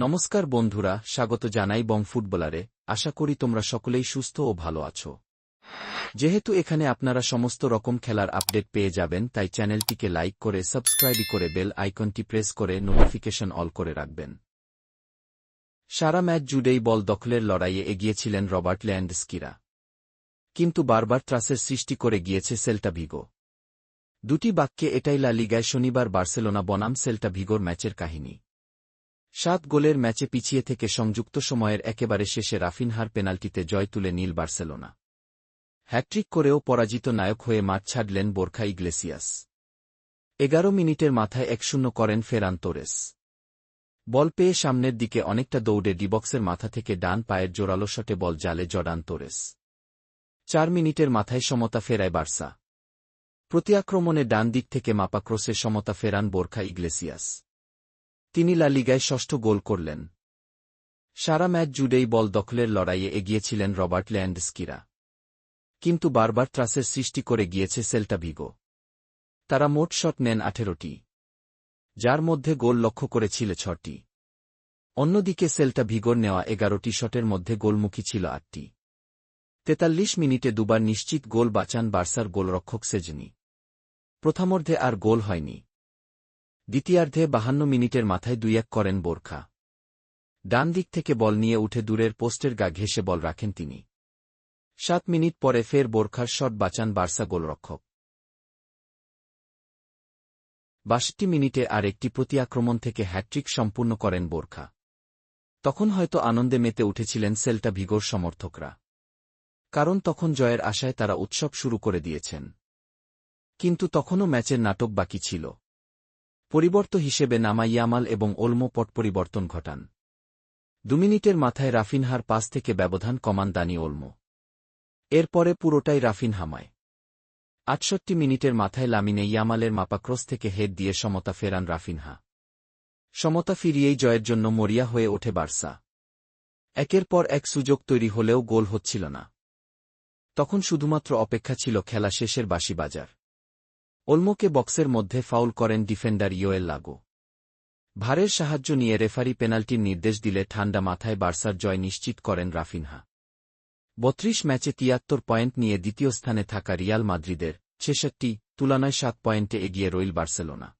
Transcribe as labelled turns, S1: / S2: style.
S1: নমস্কার বন্ধুরা, স্বাগত জানাই বং ফুটবলারে। আশা করি তোমরা সকলেই সুস্থ ও ভালো আছো। যেহেতু এখানে আপনারা সমস্ত রকম খেলার আপডেট পেয়ে যাবেন, তাই চ্যানেলটিকে লাইক করে, সাবস্ক্রাইব করে, বেল আইকনটি প্রেস করে, নোটিফিকেশন অল করে রাখবেন। সারা ম্যাচ জুড়েই বল দখলের লড়াইয়ে এগিয়েছিলেন রবার্ট ল্যান্ডস্কিরা। কিন্তু বারবার ত্রাসের সৃষ্টি করে গিয়েছে সেল্টা ভিগো। দুটি বাক্যে এটাই লা লিগায় শনিবার বার্সেলোনা বনাম সেল্টা ভিগোর ম্যাচের কাহিনী। সাত গোলের ম্যাচে পিছিয়ে থেকে সংযুক্ত সময়ের একেবারে শেষে রাফিনহার পেনাল্টিতে জয় তুলে নীল বার্সেলোনা। হ্যাট্রিক করেও পরাজিত নায়ক হয়ে মাঠ ছাড়লেন বোরখা ইগলেসিয়াস। এগারো মিনিটের মাথায় এক শূন্য করেন ফেরান তোরেস। বল পেয়ে সামনের দিকে অনেকটা দৌড়ে ডিবক্সের মাথা থেকে ডান পায়ের জোরালো শটে বল জালে জর্ডান তোরেস। চার মিনিটের মাথায় সমতা ফেরায় বার্সা। প্রতি আক্রমণে ডান দিক থেকে মাপা ক্রোসে সমতা ফেরান বোরখা ইগলেসিয়াস। তিনি লা লিগায় ষষ্ঠ গোল করলেন। সারা ম্যাচ জুড়েই বল দখলের লড়াইয়ে এগিয়েছিলেন রবার্ট ল্যান্ডস্কিরা। কিন্তু বারবার ত্রাসের সৃষ্টি করে গিয়েছে সেল্টা ভিগো। তারা মোট শট নেন আঠেরোটি, যার মধ্যে গোল লক্ষ্য করেছিল ছটি। অন্যদিকে সেল্টা ভিগোর নেওয়া এগারোটি শটের মধ্যে গোলমুখী ছিল আটটি। তেতাল্লিশ মিনিটে দুবার নিশ্চিত গোল বাঁচান বার্সার গোলরক্ষক সেজনি। প্রথমার্ধে আর গোল হয়নি। দ্বিতীয়ার্ধে বাহান্ন মিনিটের মাথায় দুই এক করেন বোরখা। ডান দিক থেকে বল নিয়ে উঠে দূরের পোস্টের গা ঘেসে বল রাখেন তিনি। সাত মিনিট পরে ফের বোরখার শট বাঁচান বার্সা গোলরক্ষক। বাষট্টি মিনিটে আর একটি প্রতি আক্রমণ থেকে হ্যাট্রিক সম্পূর্ণ করেন বোরখা। তখন হয়তো আনন্দে মেতে উঠেছিলেন সেল্টা ভিগোর সমর্থকরা। কারণ তখন জয়ের আশায় তারা উৎসব শুরু করে দিয়েছেন। কিন্তু তখনও ম্যাচের নাটক বাকি ছিল। পরিবর্ত হিসেবে নামা ইয়ামাল এবং ওলমো পট পরিবর্তন ঘটান। দু মিনিটের মাথায় রাফিনহার পাস থেকে ব্যবধান কমান দানি ওলমো। এরপরে পুরোটাই রাফিন হামায়। আটষট্টি মিনিটের মাথায় লামিনে ইয়ামালের মাপাক্রস থেকে হেড দিয়ে সমতা ফেরান রাফিনহা। সমতা ফিরিয়েই জয়ের জন্য মরিয়া হয়ে ওঠে বার্সা। একের পর এক সুযোগ তৈরি হলেও গোল হচ্ছিল না। তখন শুধুমাত্র অপেক্ষা ছিল খেলা শেষের বাসি বাজার। ওলমোকে বক্সের মধ্যে ফাউল করেন ডিফেন্ডার ইয়োয়েল লাগো। ভারের সাহায্য নিয়ে রেফারি পেনাল্টির নির্দেশ দিলে ঠান্ডা মাথায় বার্সার জয় নিশ্চিত করেন রাফিনহা। বত্রিশ ম্যাচে তিয়াত্তর পয়েন্ট নিয়ে দ্বিতীয় স্থানে থাকা রিয়াল মাদ্রিদের ছেষট্টি, তুলনায় সাত পয়েন্টে এগিয়ে রইল বার্সেলোনা।